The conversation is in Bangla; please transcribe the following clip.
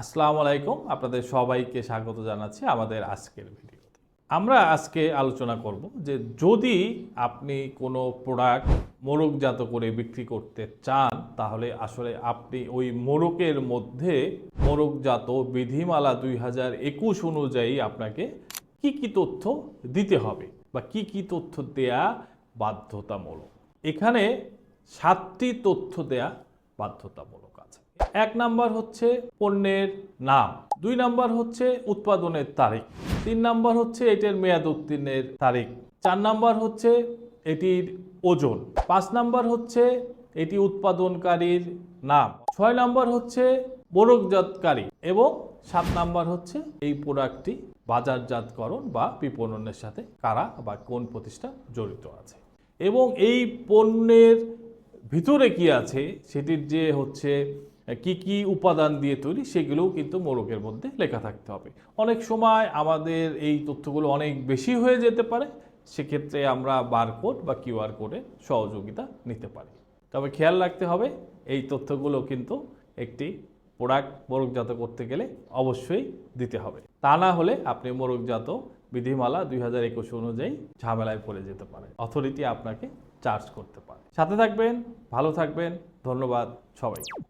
আসসালামু আলাইকুম। আপনাদের সবাইকে স্বাগত জানাচ্ছি আমাদের আজকের ভিডিওতে। আমরা আজকে আলোচনা করব যে যদি আপনি কোনো প্রোডাক্ট মোড়কজাত করে বিক্রি করতে চান, তাহলে আসলে আপনি ওই মোড়কের মধ্যে মোরগজাত বিধিমালা দুই হাজার একুশ অনুযায়ী আপনাকে কি কি তথ্য দিতে হবে বা কি কি তথ্য দেয়া বাধ্যতামূলক। এখানে সাতটি তথ্য দেয়া বাধ্যতামূলক আছে। এক নাম্বার হচ্ছে পণ্যের নাম, দুই নাম্বার হচ্ছে উৎপাদনের তারিখ, তিন নাম্বার হচ্ছে এটির মেয়াদ উত্তীর্ণের তারিখ, চার নাম্বার হচ্ছে এটির ওজন, পাঁচ নাম্বার হচ্ছে এটি উৎপাদনকারীর নাম, ছয় নাম্বার হচ্ছে মোড়কজাতকারী এবং সাত নাম্বার হচ্ছে এই প্রোডাক্টটি বাজারজাতকরণ বা বিপণনের সাথে কারা বা কোন প্রতিষ্ঠান জড়িত আছে। এবং এই পণ্যের ভিতরে কি আছে? সেটির যে হচ্ছে কি কি উপাদান দিয়ে তৈরি সেগুলোও কিন্তু মোড়কের মধ্যে লেখা থাকতে হবে। অনেক সময় আমাদের এই তথ্যগুলো অনেক বেশি হয়ে যেতে পারে, সেক্ষেত্রে আমরা বারকোড বা কিউআর কোডের সহযোগিতা নিতে পারি। তবে খেয়াল রাখতে হবে, এই তথ্যগুলো কিন্তু একটি প্রোডাক্ট মোড়কজাত করতে গেলে অবশ্যই দিতে হবে। তা না হলে আপনি মোড়কজাত বিধিমালা দুই হাজার একুশ অনুযায়ী ঝামেলায় পড়ে যেতে পারে অথরিটি আপনাকে চার্জ করতে পারে। সাথে থাকবেন, ভালো থাকবেন, ধন্যবাদ সবাই